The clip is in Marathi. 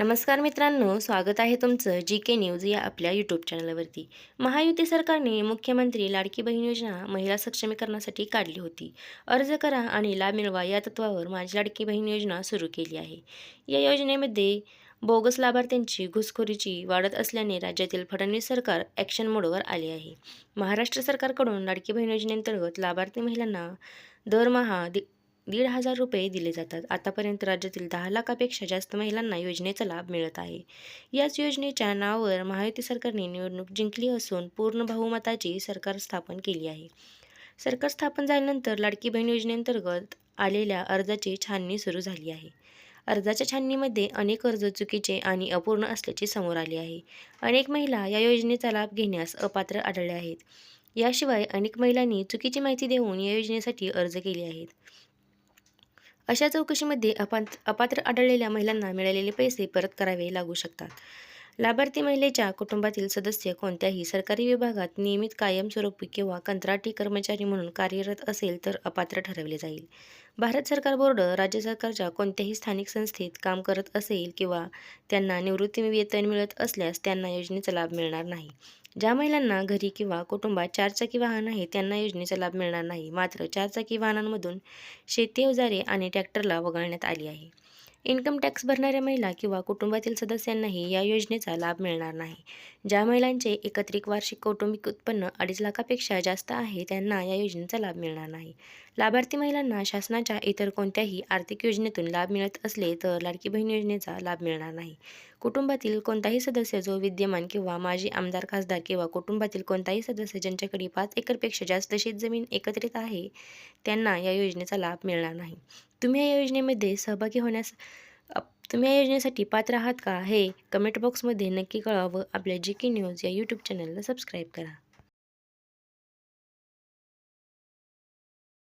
नमस्कार मित्रांनो स्वागत आहे तुमचं जी के न्यूज या आपल्या यूट्यूब चॅनलवरती महायुती सरकारने मुख्यमंत्री लाडकी बहीण योजना महिला सक्षमीकरणासाठी काढली होती. अर्ज करा आणि लाभ मिळवा या तत्वावर माझी लाडकी बहीण योजना सुरू केली आहे. या योजनेमध्ये बोगस लाभार्थ्यांची घुसखोरीची वाढत असल्याने राज्यातील फडणवीस सरकार ॲक्शन मोडवर आले आहे. महाराष्ट्र सरकारकडून लाडकी बहीण योजनेअंतर्गत लाभार्थी महिलांना दरमहा दि दीड हजार रुपये दिले जातात. आतापर्यंत राज्यातील दहा लाखापेक्षा जास्त महिलांना योजनेचा लाभ मिळत आहे. याच योजनेच्या नावावर महायुती सरकारने निवडणूक जिंकली असून पूर्ण बहुमताची सरकार स्थापन केली आहे. सरकार स्थापन झाल्यानंतर लाडकी बहीण योजनेअंतर्गत आलेल्या अर्जाची छाननी सुरू झाली आहे. अर्जाच्या छाननीमध्ये अनेक अर्ज चुकीचे आणि अपूर्ण असल्याचे समोर आले आहे. अनेक महिला या योजनेचा लाभ घेण्यास अपात्र आढळल्या आहेत. याशिवाय अनेक महिलांनी चुकीची माहिती देऊन या योजनेसाठी अर्ज केले आहेत. अशा चौकशीमध्ये अपात अपात्र आढळलेल्या महिलांना मिळालेले पैसे परत करावे लागू शकतात. लाभार्थी महिलेच्या कुटुंबातील सदस्य कोणत्याही सरकारी विभागात नियमित कायमस्वरूपी किंवा कंत्राटी कर्मचारी म्हणून कार्यरत असेल तर अपात्र ठरवले जाईल. भारत सरकार बोर्ड राज्य सरकारच्या कोणत्याही स्थानिक संस्थेत काम करत असेल किंवा त्यांना निवृत्ती वेतन मिळत असल्यास त्यांना योजनेचा लाभ मिळणार नाही. ज्या महिलांना घरी किंवा कुटुंबात चारचाकी वाहन आहे त्यांना योजनेचा लाभ मिळणार नाही. मात्र चारचाकी वाहनांमधून शेती अवजारे आणि ट्रॅक्टरला वगळण्यात आली आहे. इन्कम टॅक्स भरणाऱ्या महिला किंवा कुटुंबातील सदस्यांनाही या योजनेचा लाभ मिळणार नाही. ज्या महिलांचे एकत्रित वार्षिक कौटुंबिक उत्पन्न अडीच लाखापेक्षा जास्त आहे त्यांना या योजनेचा लाभ मिळणार नाही. लाभार्थी महिलांना शासनाच्या इतर कोणत्याही आर्थिक योजनेतून लाभ मिळत असले तर लाडकी बहीण योजनेचा लाभ मिळणार नाही. कुटुंबातील कोणताही सदस्य जो विद्यमान किंवा माजी आमदार खासदार किंवा कुटुंबातील कोणताही सदस्य ज्यांच्याकडे पाच एकरपेक्षा जास्त शेतजमीन एकत्रित आहे त्यांना या योजनेचा लाभ मिळणार नाही. तुम्ही या योजनेमध्ये सहभागी होण्यास तुम्ही या योजनेसाठी पात्र आहात का? हे कमेंट बॉक्समध्ये नक्की कळवा व आपल्या जी के न्यूज या यूट्यूब चॅनलला सबस्क्राईब करा.